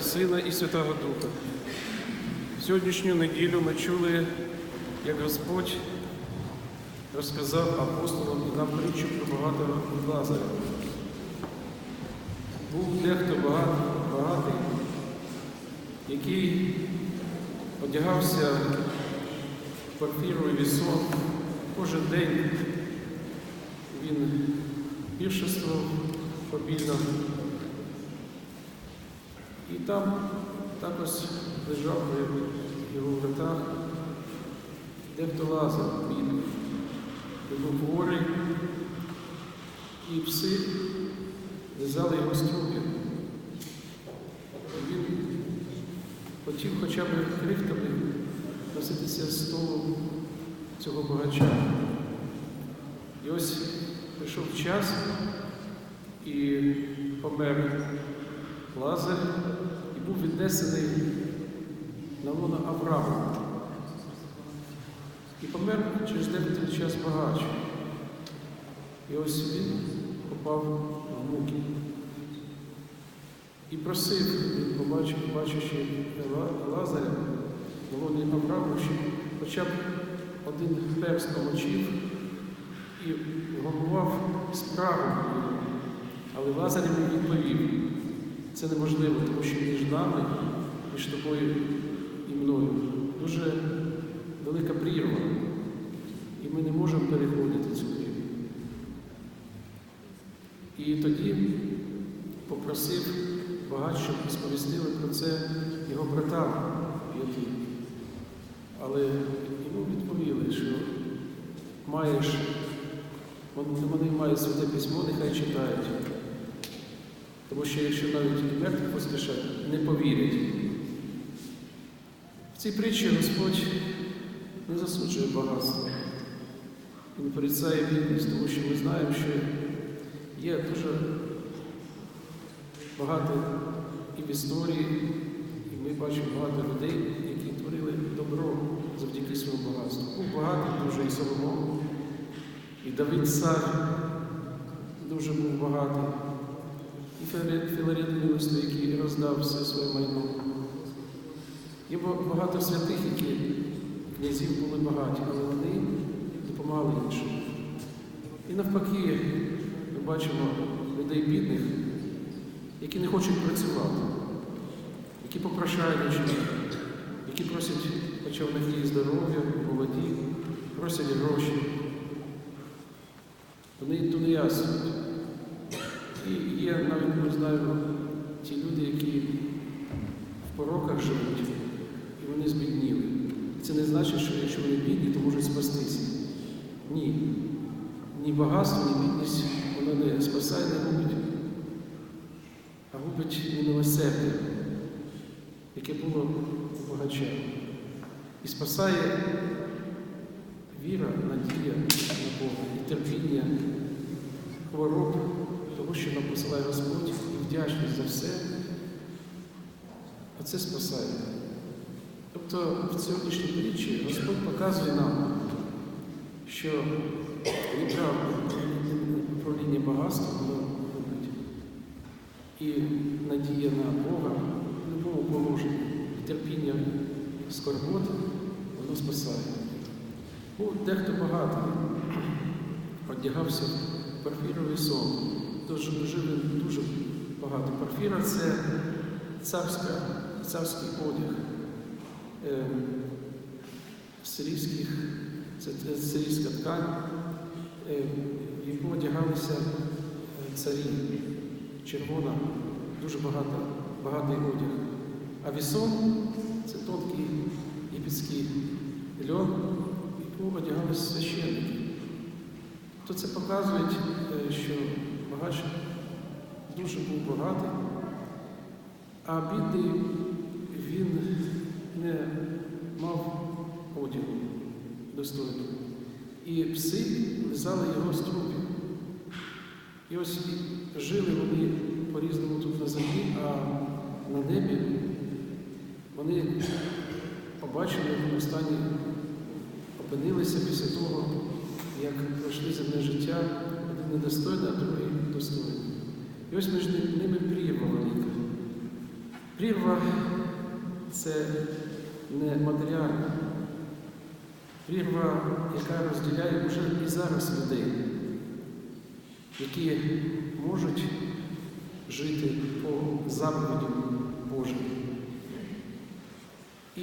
Сина і Святого Духа. Сьогоднішню неділю ми чули, як Господь розказав апостолам і нам притчу про багатого Лазаря. Був дехто багатий, багатий, який одягався в парфіровий вісон кожен день. Він піршествував побільно. І там також лежав в його вратах дехто бідний. Він був хворий, і пси лизали його струпи. Він хотів хоча б крихтами носитися з столу цього багача. І ось прийшов час і помер Лазар і був віднесений на лоно Авраама. І помер через деякий час багач. І ось він попав в муки. І просив, побачив, бачачи Лазаря, на лоні Авраама, щоб хоча б один перст помочив і головував справу. Але Лазар йому відповів, це неможливо, тому що між нами, між тобою і мною дуже велика прірва. І ми не можемо переходити цю прірву. І тоді попросив багато, щоб сповістили про це його братам п'яти. Але йому відповіли, що маєш, вони мають святе письмо, нехай читають. Тому що якщо навіть і мертвих воскрешать, не повірять. В цій притчі Господь не засуджує багатство. Він порицає бідність, тому що ми знаємо, що є дуже багато і в історії, і ми бачимо багато людей, які творили добро завдяки своєму багатству. Був багатий дуже і Соломон, і Давид цар дуже був багатий. Філарет милости, який роздав все своє майно. Є багато святих, які князів були багаті, але вони допомагали іншим. І навпаки, ми бачимо людей бідних, які не хочуть працювати, які інших, які просять хоча в них є здоров'я, молоді, просять гроші. Вони то не яснують. І є навіть, ми знаємо, ті люди, які в пороках живуть, і вони збідніли. Це не значить, що якщо вони бідні, то можуть спастися. Ні. Ні багатство, ні бідність воно не спасає, не губить, а губить немилосердя, яке було у багача. І спасає віра, надія на Бога і терпіння хвороб, тому що нам посилає Господь і вдячність за все. Оце спасає. Тобто в сьогоднішній притчі Господь показує нам, що неправда управління багатства воно робить. І надія на Бога в будь-якому положенні, терпіння скорбот, воно спасає. Був дехто багатий, одягався в парфіровий сон. Дуже жив дуже багато. Парфіра це царська, царський одяг е, сирійських, це, це сирійська ткань, е, яку одягалися царі, червона, дуже багато, багатий одяг. А вісон це тонкий єгипетський льон, яку одягалися священники. То це показує, що багач дуже був багатий, а бідний він не мав одягу достойного. І пси лизали його з трупів. І ось жили вони по-різному тут на землі, а на небі вони побачили, в якому стані опинилися після того, як пройшли земне життя, один недостойний, а другий достойний. І ось між ними прірва велика. Прірва це не матеріальна. Прірва, яка розділяє вже і зараз людей, які можуть жити по заповідям Божим. І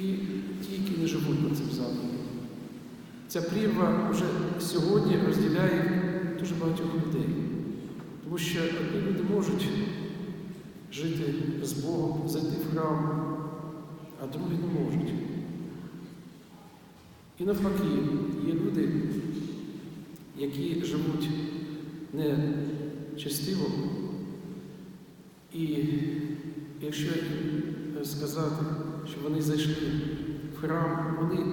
ті, які не живуть по цим заповідям. Ця прірва вже сьогодні розділяє дуже багатьох людей. Тому що люди можуть жити з Богом, зайти в храм, а другі не можуть. І навпаки, є люди, які живуть не честиво, і якщо сказати, що вони зайшли в храм, вони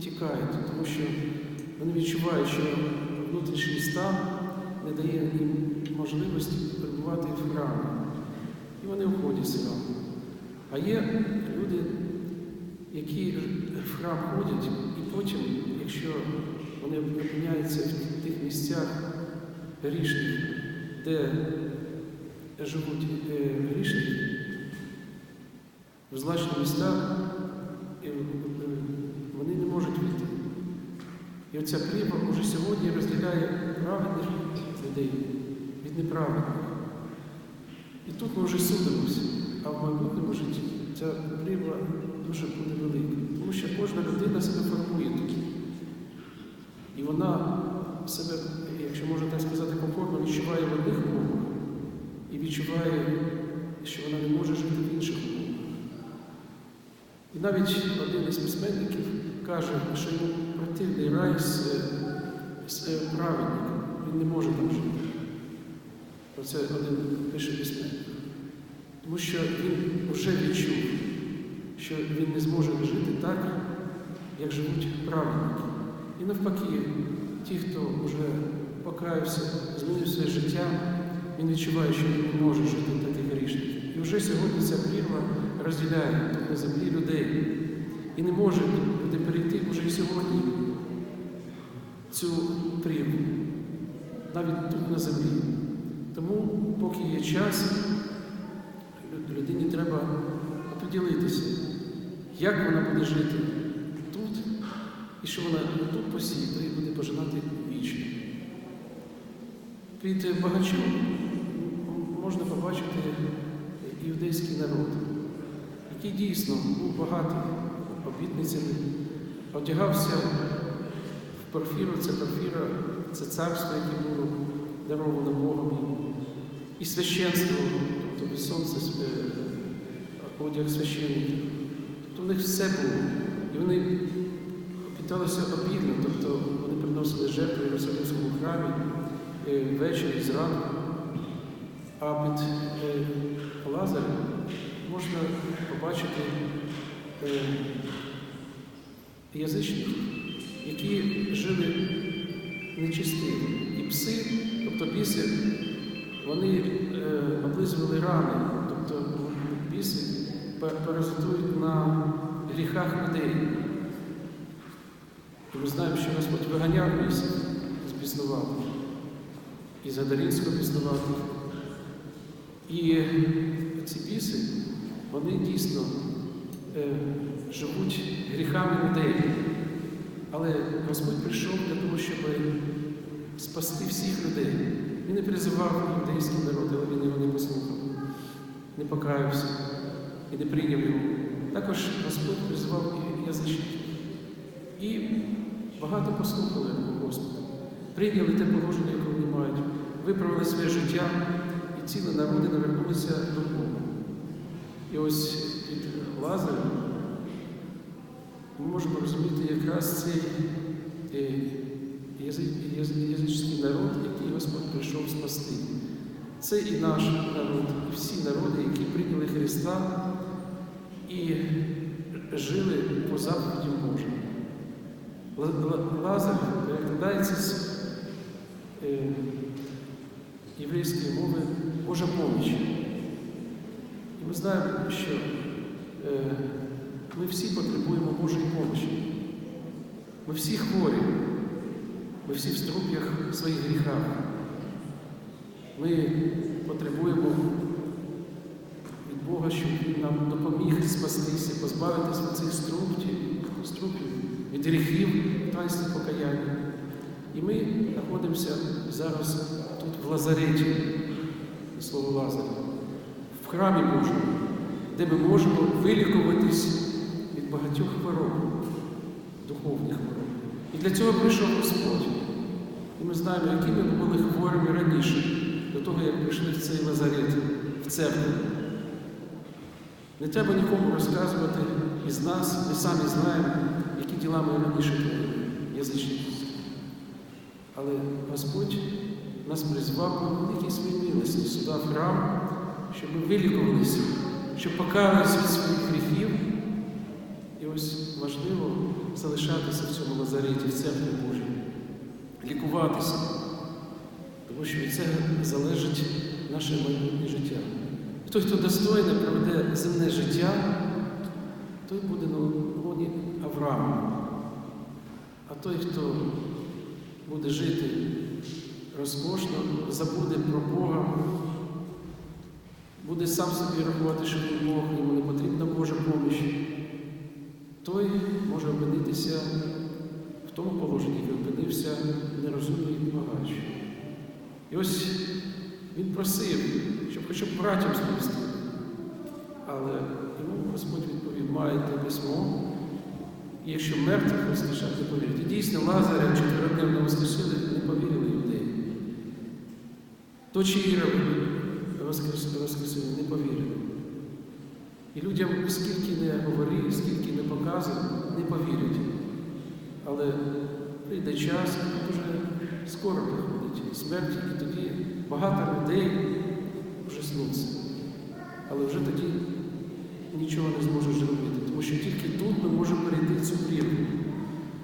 тікають, тому що вони відчувають, що внутрішній стан не дає їм можливості перебувати в храмі. І вони уходять з храму. А є люди, які в храм ходять, і потім, якщо вони опиняються в тих місцях грішних, де живуть грішники, в злачних містах, вони не можуть вийти. І оця прірва вже сьогодні розділяє праведних людей від неправедних. І тут ми вже судимося, а в майбутньому житті ця прірва дуже буде велика. Тому що кожна людина себе формує тут. І вона себе, якщо можна так сказати, комфортно відчуває в одних умовах і відчуває, що вона не може жити в інших умовах. І навіть один із письменників каже, що йому противний рай з, з праведником, він не може там жити. Оце один пише письменник. Тому що він вже відчув, що він не зможе жити так, як живуть праведники. І навпаки, ті, хто вже покаявся, змінив своє життя, він відчуває, що він не може жити так, як грішник. І вже сьогодні ця прірва розділяє на землі людей. І не може люди перейти вже і сьогодні цю прірву, навіть тут на землі. Тому, поки є час, людині треба оподілитися, як вона буде жити тут, і що вона тут посіє, то і буде пожинати вічно. Під багачом можна побачити іудейський народ, який дійсно був багатий обітницями, одягався в порфіру, це порфіра, це царство, яке було даровано Богом, і священство, тобто від сонця одяг священників. Тобто в них все було. І вони питалися обідно, тобто вони приносили жертви в Єрусалимському храмі ввечері, зранку. А під Лазарем можна побачити язичників, які жили нечистиво. І пси, тобто біси, вони облизували рани, тобто біси паразитують на гріхах людей. І ми знаємо, що Господь виганяв бісів з біснуватих, і з Гадарінського біснуватих. І ці біси, вони дійсно е, живуть гріхами людей. Але Господь прийшов для того, щоб спасти всіх людей. Він не призивав юдейський народ, але він його не послухав, не покаявся і не прийняв його. Також Господь призивав і язичників. І багато послухали Господа, прийняли те положення, яке вони мають, виправили своє життя, і цілі народи навернулися до Бога. І ось під ми можемо розуміти якраз цей язичний народ, який Господь прийшов спасти. Це і наш народ, і всі народи, які прийняли Христа і жили по заповіді Божим. Лазар перекладається з е, єврейської мови Божа поміч. І ми знаємо, що е, ми всі потребуємо Божої помочі. Ми всі хворі, ми всі в струп'ях своїх гріхах. Ми потребуємо від Бога, щоб Він нам допоміг спастися, позбавитися цих струпів, струпів, від гріхів, таїнства покаяння. І ми знаходимося зараз тут в Лазареті, слово Лазаря, в храмі Божому, де ми можемо вилікуватись від багатьох хвороб, духовних хвороб. І для цього прийшов Господь. І ми знаємо, якими ми були хворими раніше, до того, як прийшли в цей Лазарет, в церкву. Не треба нікому розказувати із нас, ми самі знаємо, які діла ми раніше робили, язичники. Але Господь нас призвав по великій своїй милості сюди в храм, щоб ми вилікувалися, щоб покаялися від своїх гріхів. І ось важливо залишатися в цьому лазареті, в церкві Божій, лікуватися, тому що від цього залежить наше майбутнє життя. Той, хто достойно проведе земне життя, той буде на лоні Авраама. А той, хто буде жити розкошно, забуде про Бога, буде сам собі рахувати, що він Бог, йому не потрібна Божа поміч, той може опинитися в тому положенні, як опинився нерозумний багач. І ось він просив, щоб хоча б братям сповістити. Але йому Господь відповів, маєте письмо, і якщо мертвих воскрешати, не повірять. Дійсно Лазаря чотиридневно воскресили, не повірили юдеї. То чи Іра воскресили, не повірили. І людям, скільки не говори, скільки не показує, не повірять. Але прийде час, дуже скоро приходить смерть, і тоді багато людей ужаснуться. Але вже тоді нічого не зможеш зробити, тому що тільки тут ми можемо перейти цю прірву.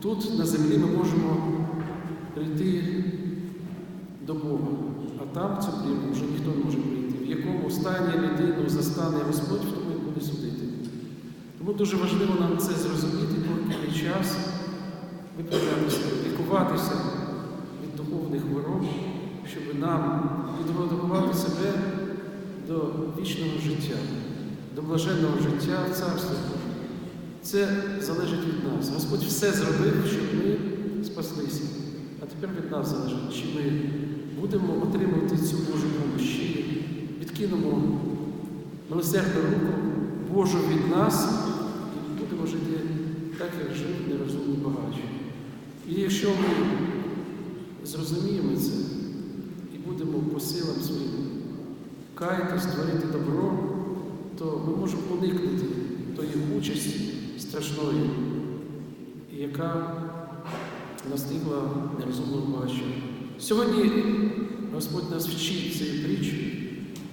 Тут на землі ми можемо прийти до Бога, а там цю прірву вже ніхто не може прийти. Якому стані людину застане Господь, в тому і буде судити. Тому дуже важливо нам це зрозуміти, поки є час виправлятися, лікуватися від духовних хвороб, щоб нам підготувати себе до вічного життя, до блаженного життя в Царстві. Це залежить від нас. Господь все зробив, щоб ми спаслися. А тепер від нас залежить, чи ми будемо отримувати цю Божу помощь, чи відкинемо милосердну руку Божу від нас і будемо жити так, як жив нерозумний багач. І якщо ми зрозуміємо це і будемо по силам своїм каятись, творити добро, то ми можемо уникнути тої участі страшної, яка настигла нерозумного багача. Сьогодні Господь нас вчить цією притчою,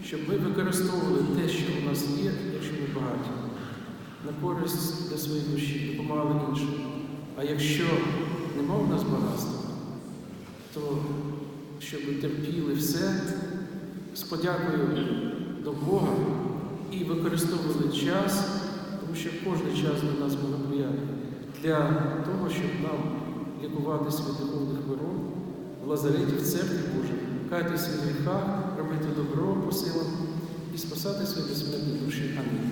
щоб ми використовували те, що у нас є, якщо ми багаті, на користь для своєї душі, допомагали іншим. А якщо нема у нас багатства, то щоб терпіли все з подякою до Бога і використовували час, тому що кожен час для нас благоприятний, для того, щоб нам лікуватися від духовних хвороб в лазареті, в церкві Божій, кайтеся від гріха, робити добро по силам і спасати свої безсмертні душі. Амінь.